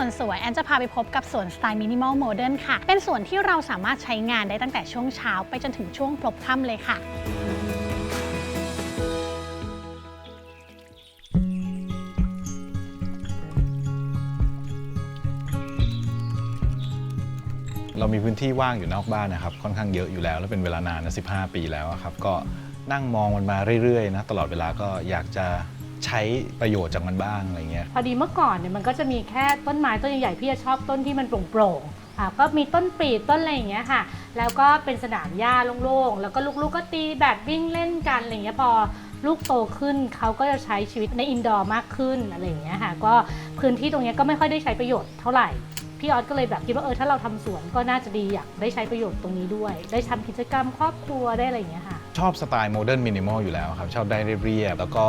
วนสวยแอนจะพาไปพบกับสวนสไตล์มินิมอลโมเดิร์นค่ะ เป็นสวนที่เราสามารถใช้งานได้ตั้งแต่ช่วงเช้าไปจนถึงช่วงพลบค่ำเลยค่ะเรามีพื้นที่ว่างอยู่นอกบ้านนะครับ ค่อนข้างเยอะอยู่แล้ว แล้วเป็นเวลานานนะ15 ปีแล้วครับ ก็นั่งมองมันมาเรื่อยๆนะ ตลอดเวลาก็อยากจะ ใช้ประโยชน์จากมันบ้างอะไรเงี้ย พอดีเมื่อก่อนเนี่ยมันก็จะมีแค่ต้นไม้ต้นใหญ่ๆพี่จะชอบต้นที่มันโปร่งๆอะก็มีต้นปีดต้นอะไรอย่างเงี้ยค่ะ แล้วก็เป็นสนามหญ้าโล่งๆ แล้วก็ลูกๆก็ตีแบดวิ่งเล่นกันอะไรเงี้ยพอลูกโตขึ้นเขาก็จะใช้ชีวิตในอินดอร์มากขึ้นอะไรอย่างเงี้ยค่ะก็พื้นที่ตรงเนี้ยก็ไม่ค่อยได้ใช้ประโยชน์เท่าไหร่ พี่ออสก็เลยแบบคิดว่าเออถ้าเราทำสวนก็น่าจะดีอยากได้ใช้ประโยชน์ตรงนี้ด้วย ได้ทำกิจกรรมครอบครัวได้อะไรอย่างเงี้ยค่ะ ชอบสไตล์โมเดิร์นมินิมอลอยู่แล้วครับ ชอบได้เรียบๆแล้วก็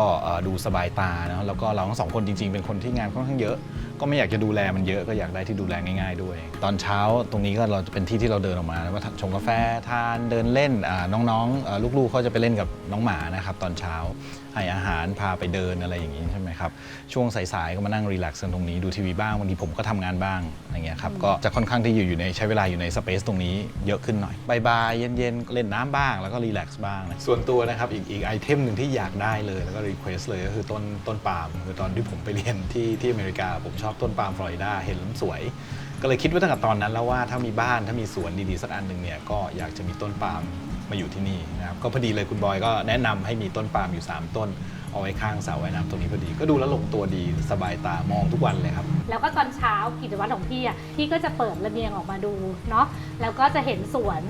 ดูสบายตาเนาะแล้วก็เราทั้งสองคนจริงๆ เป็นคนที่งานค่อนข้างเยอะ ก็ไม่อยากจะดูแลมันเยอะก็อยากได้ที่ดูแลง่ายๆด้วย ตอนเช้าตรงนี้ก็เราจะเป็นที่ที่เราเดินออกมาแล้วก็ชงกาแฟทานเดินเล่นน้องๆลูกๆเขาจะไปเล่นกับน้องหมานะครับตอนเช้าให้อาหารพาไปเดินอะไรอย่างนี้ใช่ไหมครับช่วงสายๆก็มานั่งรีแลกซ์กันตรงนี้ดูทีวีบ้างบางทีผมก็ทำงานบ้างอะไรเงี้ยครับก็จะค่อนข้างที่อยู่อยู่ในใช้เวลาอยู่ในสเปซตรงนี้เยอะขึ้นหน่อยบายๆเย็นๆเล่นน้ำบ้างแล้วก็รีแลกซ์บ้างนะส่วนตัวนะครับอีกอีกไอเทมหนึ่งที่อยากได้เลยแล้วก็รีเควสเลยก็คือต้นต้นปาล์มคือตอนที่ผมไปเรียนที่ที่อเมริกาผมชอบต้นปาล์มฟลอริดาเห็นแล้วมันสวยก็เลยคิดไว้ตั้งแต่ตอนนั้นแล้วว่าถ้ามีบ้านถ้ามีสวนดีๆสักอันหนึ่งเนี่ยก็อยากจะมีต้นปาล์ม มาอยู่ที่นี่นะครับก็พอดีเลยคุณบอยก็แนะนำให้มีต้นปาล์มอยู่ 3 ต้น เอาไว้ข้างสระว่ายน้ำตรงนี้พอดี ก็ดูแล้วลงตัวดีสบายตามองทุกวันเลยครับ แล้วก็ตอนเช้ากิจวัตรของพี่อะพี่ก็จะเปิดระเบียงออกมาดูเนาะแล้วก็จะเห็นสวน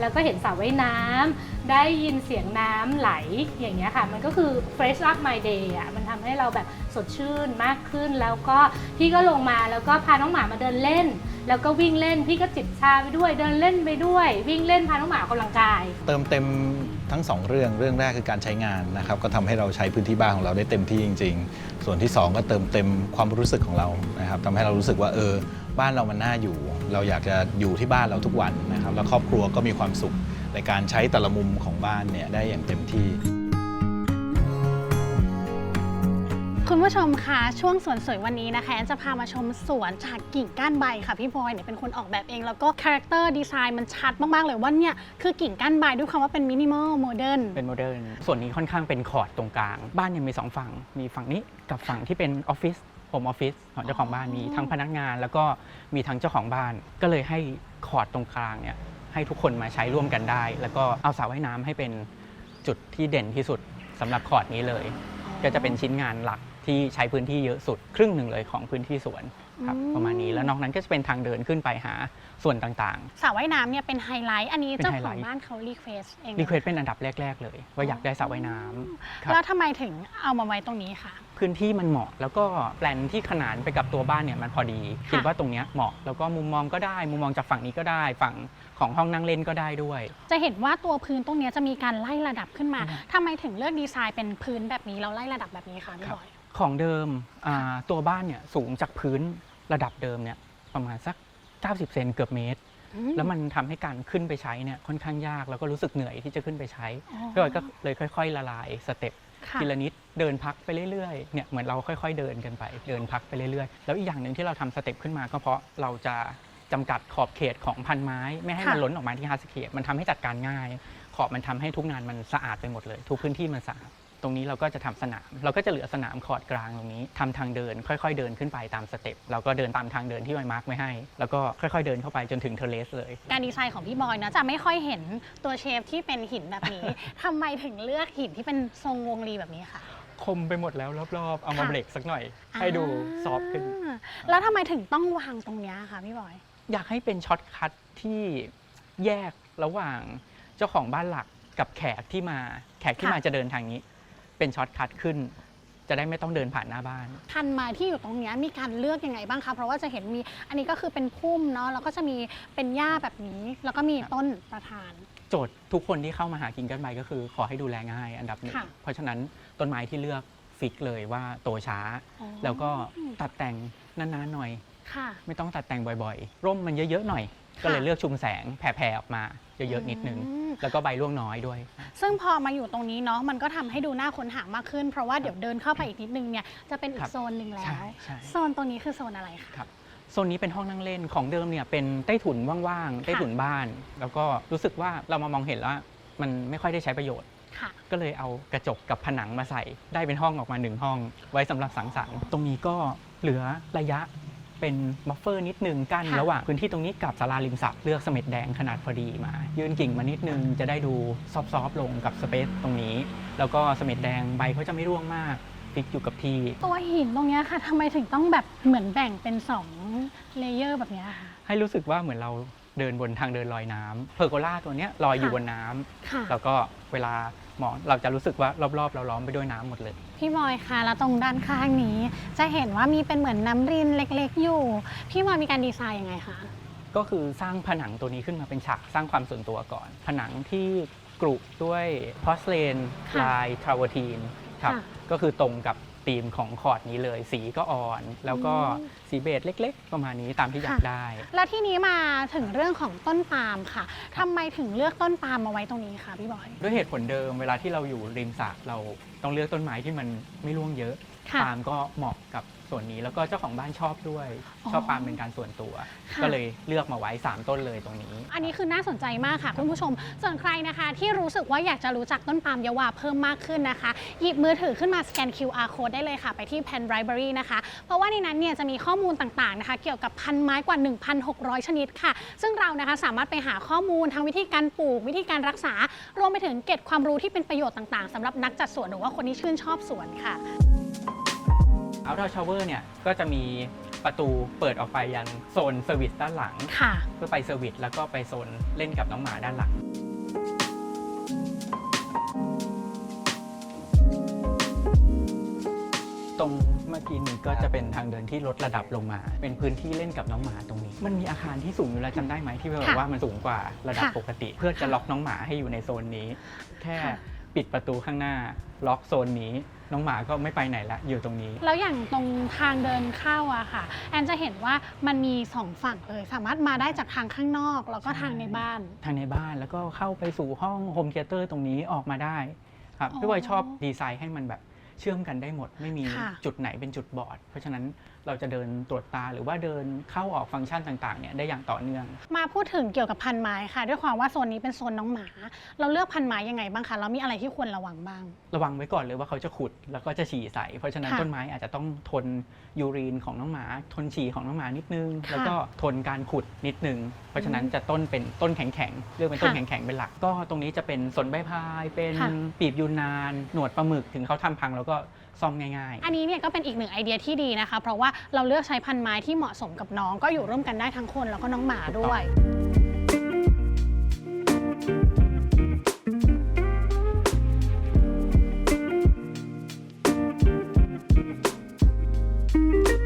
แล้วก็เห็นสระว่ายน้ำได้ยินเสียงน้ำไหลอย่างเงี้ยค่ะ มันก็คือ fresh up my day อะมันทำให้เราแบบสดชื่นมากขึ้น แล้วก็พี่ก็ลงมาแล้วก็พาน้องหมามาเดินเล่น แล้วก็วิ่งเล่นพี่ก็จิบชาไปด้วยเดินเล่นไปด้วย วิ่งเล่นพาน้องหมาออกกำลังกาย เติมเต็มทั้งสองเรื่องเรื่องแรกคือการใช้งานนะครับก็ทำให้เราใช้พื้นที่บ้านของเราได้เต็มที่จริง ๆ ส่วนที่สองก็เติมเต็มความรู้สึกของเรานะครับทำให้เรารู้สึกว่าเออบ้านเรามันน่าอยู่ เราอยากจะอยู่ที่บ้านเราทุกวันนะครับแล้วครอบครัวก็มีความสุขในการใช้แต่ละมุมของบ้านเนี่ยได้อย่างเต็มที่ คุณผู้ชมคะช่วงสวนสวยวันนี้นะคะแอนจะพามาชมสวนจากกิ่งก้านใบค่ะพี่บอยเนี่ยเป็นคนออกแบบเองแล้วก็คาแรคเตอร์ดีไซน์มันชัดมาก ๆ เลยว่าเนี่ยคือกิ่งก้านใบด้วยคำว่าเป็นมินิมอลโมเดิร์นเป็นโมเดิร์นส่วนนี้ค่อนข้างเป็นคอร์ดตรงกลาง บ้านเนี่ยมีสองฝั่ง มีฝั่งนี้กับฝั่งที่เป็นออฟฟิศโฮมออฟฟิศของเจ้าของบ้านมีทั้งพนักงาน แล้วก็มีทั้งเจ้าของบ้าน ก็เลยให้คอร์ดตรงกลางเนี่ยให้ทุกคนมาใช้ร่วมกันได้ แล้วก็เอาสระว่ายน้ำให้เป็นจุดที่เด่นที่สุดสำหรับคอร์ดนี้เลย ก็จะเป็นชิ้นงานหลัก ที่ใช้พื้นที่เยอะสุดครึ่งหนึ่งเลยของพื้นที่สวนครับอืม ประมาณนี้แล้วนอกนั้นก็จะเป็นทางเดินขึ้นไปหาส่วนต่างสระว่ายน้ำเนี่ยเป็นไฮไลท์ อันนี้เป็นเจ้าไฮขไลองท์บ้านเขารีเควสเองๆรีเควสเป็นอันดับแรก ๆ เลย ว่าอยากได้สระว่ายน้ำ ครับ แล้วทำไมถึงเอามาไว้ตรงนี้คะ พื้นที่มันเหมาะแล้วก็แปลนที่ขนานไปกับตัวบ้านเนี่ยมันพอดี ค่ะ คิดว่าตรงเนี้ยเหมาะแล้วก็มุมมองก็ได้ มุมมองจากฝั่งนี้ก็ได้ ฝั่งของห้องนั่งเล่นก็ได้ด้วย จะเห็นว่าตัวพื้นตรงเนี้ยจะมีการไล่ระดับขึ้นมาอืมทำไมถึงเลือกดีไซน์เป็นพื้นแบบนี้แล้วไล่ระดับแบบนี้คะพี่ครับ บอย ของเดิมอ่าตัวบ้านเนี่ยสูงจากพื้นระดับเดิมเนี่ยประมาณสัก 90 เซนเกือบเมตรแล้วมันทำให้การขึ้นไปใช้เนี่ยค่อนข้างยากแล้วก็รู้สึกเหนื่อยที่จะขึ้นไปใช้อ๋อ พี่บอยก็เลยค่อย ๆ ละลายสเต็ป ค่ะ ทีละนิดเดินพักไปเรื่อยๆ เนี่ยเหมือนเราค่อยๆ เดินกันไป เดินพักไปเรื่อยๆ แล้วอีกอย่างหนึ่งที่เราทำสเต็ปขึ้นมาก็เพราะเราจะจำกัดขอบเขตของพันไม้ ไม่ให้มันค่ะ ล้นออกมาที่ฮาร์สเคปมันทำให้จัดการง่าย ขอบมันทำให้ทุกงานมันสะอาดไปหมดเลย ทุกพื้นที่มันสะอาด ตรงนี้เราก็จะทำสนาม เราก็จะเหลือสนามขอดกลางตรงนี้ทำทางเดิน ค่อย ๆ เดินขึ้นไปตามสเต็ปเราก็เดินตามทางเดินที่ไว้มาร์กไว้ให้ แล้วก็ค่อย ๆ เดินเข้าไปจนถึงเทอร์เลสเลย การดีไซน์ของพี่บอยนะจะไม่ค่อยเห็นตัวเชฟที่เป็นหินแบบนี้ทำไมถึงเลือกหินที่เป็นทรงวงรีแบบนี้คะคมไปหมดแล้วรอบๆ เอามาค่ะเบรกสักหน่อย ให้ดูซอฟต์ขึ้นอ่าแล้วทำไมถึงต้องวางตรงเนี้ยคะพี่บอย อยากให้เป็นช็อตคัทที่แยกระหว่างเจ้าของบ้านหลักกับแขกที่มา แขกที่ค่ะมาจะเดินทางนี้ เป็นช็อตคัทขึ้น จะได้ไม่ต้องเดินผ่านหน้าบ้านพันไม้ที่อยู่ตรงเนี้ยมีการเลือกยังไงบ้างคะ เพราะว่าจะเห็นมีอันนี้ก็คือเป็นพุ่มเนาะแล้วก็จะมีเป็นหญ้าแบบนี้ แล้วก็มีต้นประธาน โจทย์ทุกคนที่เข้ามาหากินกันไปก็คือ ขอให้ดูแลง่ายอันดับหนึ่งค่ะ เพราะฉะนั้นต้นไม้ที่เลือกฟิกเลยว่าโตช้า อ๋อแล้วก็ตัดแต่งนานๆหน่อย ค่ะ ไม่ต้องตัดแต่งบ่อยๆ ร่มมันเยอะๆหน่อย ก็เลยค่ะเลือกชุมแสงแผ่ๆออกมาเยอะๆนิดนึง อืม แล้วก็ใบร่วงน้อยด้วย ซึ่งพอมาอยู่ตรงนี้เนาะมันก็ทำให้ดูน่าค้นหามากขึ้น เพราะว่าเดี๋ยวเดินเข้าไปอีกนิดนึงเนี่ยจะเป็นอีครักบ โซนหนึ่งแล้ใช่วใช่โซนตรงนี้คือโซนอะไรคะ ครับโซนนี้เป็นห้องนั่งเล่นของเดิมเนี่ยเป็นใต้ถุนว่างๆ ใต้ถุนบ้าน แล้วก็รู้สึกว่าเรามามองเห็นแล้วมันไม่ค่อยได้ใช้ประโยชน์ ค่ะ ก็เลยเอากระจกกับผนังมาใส่ ได้เป็นห้องออกมาหนึ่งห้อง ไว้สำหรับสังสรรค์ ตรงนี้ก็เหลือระยะ เป็นบัฟเฟอร์นิดนึงกั้นค่ะ ระหว่างพื้นที่ตรงนี้กับศาลาริมสระเลือกเสม็ดแดงขนาดพอดีมา ยื่นกิ่งมานิดนึงจะได้ดูซอฟต์ๆลงกับสเปซตรงนี้ แล้วก็เสม็ดแดงใบเขาจะไม่ร่วงมากฟิกอยู่กับที่ ตัวหินตรงเนี้ยค่ะทำไมถึงต้องแบบเหมือนแบ่งเป็น2เลเยอร์แบบเนี้ยค่ะ ให้รู้สึกว่าเหมือนเรา เดินบนทางเดินลอยน้ำเพอร์โกล่าตัวเนี้ยลอยอยู่ค่ะบนน้ำค่ะแล้วก็เวลามองเราจะรู้สึกว่ารอบๆ เราล้อมไปด้วยน้ำหมดเลย พี่บอยคะแล้วตรงด้านข้างนี้ จะเห็นว่ามีเป็นเหมือนน้ำรินเล็กๆ อยู่ พี่บอยมีการดีไซน์ยังไงคะ ก็คือสร้างผนังตัวนี้ขึ้นมาเป็นฉากสร้างความส่วนตัวก่อน ผนังที่กรุด้วยพอสเลนค่ะลายทราเวอร์ทีนครับค่ะ ก็คือตรงกับ ธีมของคอร์ดนี้เลย สีก็อ่อน แล้วก็อืมสีเบจเล็ก ๆ ประมาณนี้ตามที่อยากค่ะ ได้ แล้วที่นี้มาถึงเรื่องของต้นปาล์มค่ะทำไมถึงเลือกต้นปาล์มมาไว้ตรงนี้คะพี่บอย ด้วยเหตุผลเดิมเวลาที่เราอยู่ริมสระเราต้องเลือกต้นไม้ที่มันไม่ร่วงเยอะค่ะ ปาล์มก็เหมาะกับ ส่วนนี้แล้วก็เจ้าของบ้านชอบด้วยอ๋อชอบปาล์มเป็นการส่วนตัวค่ะก็เลยเลือกมาไว้ 3 ต้นเลยตรงนี้ อันนี้คือน่าสนใจมากค่ะคุณผู้ชม ส่วนใครนะคะ ที่รู้สึกว่าอยากจะรู้จักต้นปาล์มยาวาเพิ่มมากขึ้นนะคะ หยิบมือถือขึ้นมาสแกน QR code ได้เลยค่ะ ไปที่ Pen Library นะคะ เพราะว่าในนั้นเนี่ยจะมีข้อมูลต่างๆนะคะ เกี่ยวกับพันไม้กว่า 1,600 ชนิดค่ะ ซึ่งเรานะคะสามารถไปหาข้อมูลทางวิธีการปลูกวิธีการรักษารวมไปถึงเก็บความรู้ที่เป็นประโยชน์ต่างๆสำหรับนักจัดสวนหรือว่าคนที่ชื่นชอบสวนค่ะ Outdoor Shower เนี่ยก็จะมีประตูเปิดออกไปยังโซนเซอร์วิสด้านหลัง ค่ะ เพื่อไปเซอร์วิสแล้วก็ไปโซนเล่นกับน้องหมาด้านหลัง ตรงเมื่อกี้นี้ก็จะเป็นทางเดินที่ลดระดับลงมา เป็นพื้นที่เล่นกับน้องหมาตรงนี้ มันมีอาคารที่สูงอยู่แล้วจำได้ไหมที่เราบอค่ะกว่ามันสูงกว่าระดับค่ะ ปกติ เพื่อจะล็อกน้องหมาให้อยู่ในโซนนี้ แค่ค่ะปิดประตูข้างหน้า ล็อกโซนนี้ น้องหมาก็ไม่ไปไหนละอยู่ตรงนี้ แล้วอย่างตรงทางเดินเข้าอะค่ะ แอนจะเห็นว่ามันมีสองฝั่งเลย สามารถมาได้จากทางข้างนอก แล้วก็ทางในบ้าน ทางในบ้านแล้วก็เข้าไปสู่ห้องโฮมเ h เตอร์ตรงนี้ออกมาได้ครับอ๋อพี่บอยชอบดีไซน์ให้มันแบบเชื่อมกันได้หมด ไม่มีค่ะ จุดไหนเป็นจุดบอด เพราะฉะนั้น เราจะเดินตรวจตาหรือว่าเดินเข้าออกฟังก์ชันต่างๆเนี่ยได้อย่างต่อเนื่อง มาพูดถึงเกี่ยวกับพันไม้ค่ะ ด้วยความว่าโซนนี้เป็นโซนน้องหมา เราเลือกพันไม้ยังไงบ้างคะแล้วมีอะไรที่ควรระวังบ้าง ระวังไว้ก่อนเลยว่าเขาจะขุดแล้วก็จะฉี่ใส่เพราะฉะนั้นค่ะต้นไม้อาจจะต้องทนยูรีนของน้องหมา ทนฉี่ของน้องหมานิดนึง ค่ะแล้วก็ทนการขุดนิดนึง เพราะฉะนั้นจะต้นเป็นต้นแข็งๆเลือกเป็นต้นค่ะแข็งๆเป็นหลัก ก็ตรงนี้จะเป็นสนใบพาย เป็นค่ะ ปีบยูนาน หนวดปลาหมึกถึงเขาทำพังแล้วก็ ซ่อมง่าย ๆ อันนี้เนี่ยก็เป็นอีกหนึ่งไอเดียที่ดีนะคะ เพราะว่าเราเลือกใช้พันไม้ที่เหมาะสมกับน้อง ก็อยู่ร่วมกันได้ทั้งคนแล้วก็น้องหมาด้วย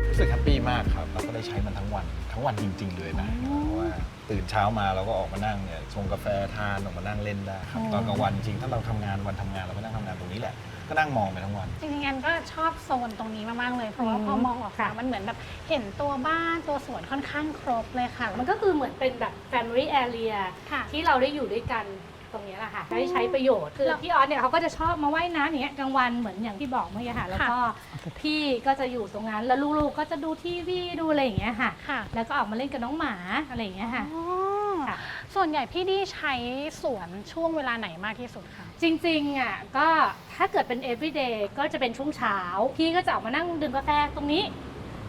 รู้สึกแฮปปี้มากครับแล้วก็ได้ใช้มันทั้งวันทั้งวันจริง ๆ เลยนะเพราะว่า ตื่นเช้ามาเราก็ออกมานั่งเนี่ยชงกาแฟทานออกมานั่งเล่นได้ครับอ๋อตอนกลางวันจริงถ้าเราทำงานวันทำงานเราก็นั่งทำงานตรงนี้แหละ ก็นั่งมองไปทั้งวัน จริงๆแอนก็ชอบโซนตรงนี้มากๆเลย เพราะว่าอืมพอมองออกมาค่ะ มันเหมือนแบบเห็นตัวบ้านตัวสวนค่อนข้างครบเลยค่ะมันก็คือเหมือนเป็นแบบ Family Area ค่ะ ที่เราได้อยู่ด้วยกัน ตรงนี้แหละค่ะได้ใช้ประโยชน์คือแล้วพี่ออสเนี่ยเขาก็จะชอบมาว่ายน้ำอย่างเงี้ยกลางวันเหมือนอย่างที่บอกเมื่อกี้ค่ะ แล้วก็พี่ก็จะอยู่ตรงนั้นแล้วลูกๆก็จะดูทีวีดูอะไรอย่างเงี้ยค่ะ ค่ะแล้วก็ออกมาเล่นกับน้องหมาอะไรอย่างเงี้ยค่ะ อ๋อค่ะ ส่วนใหญ่พี่ดีใช้สวนช่วงเวลาไหนมากที่สุดคะ จริงๆอะก็ถ้าเกิดเป็น everyday ก็จะเป็นช่วงเช้า พี่ก็จะออกมานั่งดื่มกาแฟตรงนี้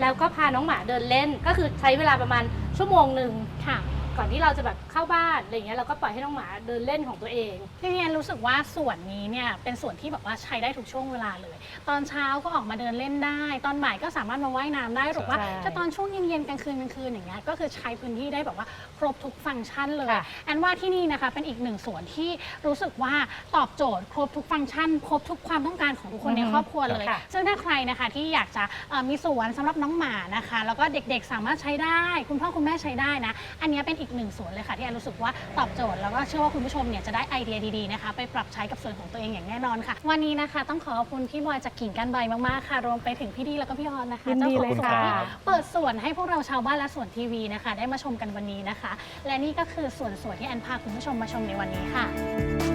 แล้วก็พาน้องหมาเดินเล่นก็คือใช้เวลาประมาณชั่วโมงหนึ่ง ค่ะ ก่อนที่เราจะแบบเข้าบ้านอะไรอย่างเงี้ยเราก็ปล่อยให้น้องหมาเดินเล่นของตัวเอง พี่เรียนรู้สึกว่าส่วนนี้เนี่ยเป็นส่วนที่แบบว่าใช้ได้ทุกช่วงเวลาเลย ตอนเช้าก็ออกมาเดินเล่นได้ ตอนบ่ายก็สามารถมาว่ายน้ำได้หรือว่าใช่จะตอนช่วงเย็นๆกลางคืนกลางคืนอย่างเงี้ยก็คือใช้พื้นที่ได้แบบว่าครบทุกฟังก์ชันเลย ค่ะ แอนว่าที่นี่นะคะเป็นอีกหนึ่งส่วนที่รู้สึกว่าตอบโจทย์ครบทุกฟังก์ชัน ครบทุกความต้องการของทุกคนในครอบครัวเลย ค่ะ ซึ่งถ้าใครนะคะที่อยากจะเอ่อมีสวนสำหรับน้องหมานะคะ แล้วก็เด็กๆสามารถใช้ได้ คุณพ่อคุณแม่ใช้ได้นะ อันนี้เป็นอีกหนึ่งสวนเลยค่ะที่แอนรู้สึกว่าตอบโจทย์แล้วก็เชื่อว่าคุณผู้ชมเนี่ยจะได้ไอเดียดีๆนะคะ ไปปรับใช้กับสวนของตัวเองอย่างแน่นอนค่ะ วันนี้นะคะ ต้องขอขอบคุณพี่บอยจากกิ่งก้านใบมากๆค่ะ รวมไปถึงพี่ดีแล้วก็พี่ออนนะคะยินดีจ้าของเลยสวนค่ะ ที่เปิดสวนให้พวกเราชาวบ้านและสวนทีวีนะคะ ได้มาชมกันวันนี้นะคะ และนี่ก็คือสวนสวนที่แอนพาคุณผู้ชมมาชมในวันนี้ค่ะ